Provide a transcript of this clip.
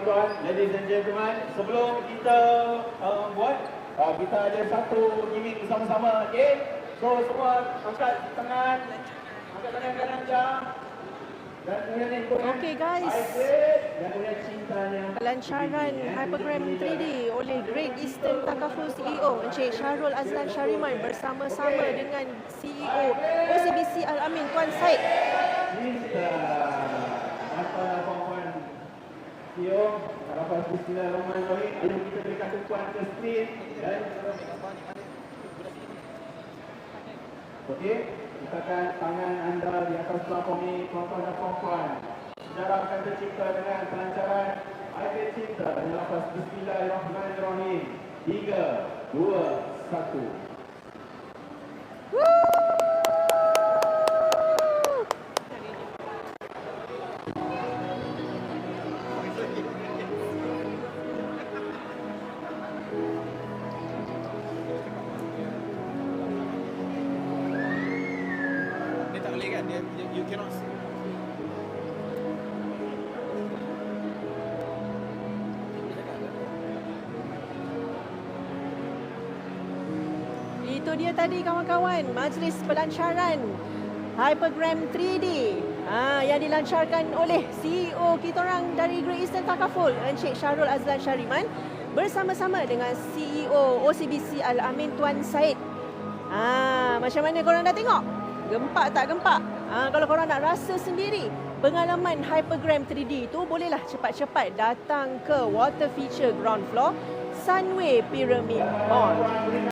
tuan-tuan, ladies and gentlemen, sebelum kita uh, buat, uh, kita ada satu gimmick bersama-sama, okey? So semua angkat tangan, angkat tangan kanan je. Dan kemudian ikut. Okey, guys. Dan kemudian cintanya. Pelancaran Hypergram 3D oleh Great Eastern Takaful CEO Encik Syahrul Azlan Syariman bersama-sama dengan CEO OCBC Al-Amin Tuan Said. Cinta. Bismillahirrahmanirrahim. Jom kita berikan tumpuan ke screen Okey, letakkan tangan anda di atas pelapon ini, tuan-tuan dan puan-puan. Sejarah akan tercipta dengan pelancaran Air Cinta dan lepas Bismillahirrahmanirrahim. Tiga, dua, satu. Kan? Dia, dia you cannot see. Itu dia tadi kawan-kawan, majlis pelancaran Hypergram 3D ha, yang dilancarkan oleh CEO kita orang dari Great Eastern Takaful, Encik Syahrul Azlan Syariman bersama-sama dengan CEO OCBC Al-Amin Tuan Said. Ha, macam mana korang dah tengok? Gempak tak gempak? Ha, kalau korang nak rasa sendiri pengalaman Hypergram 3D itu bolehlah cepat-cepat datang ke Water Feature Ground Floor Sunway Pyramid Mall.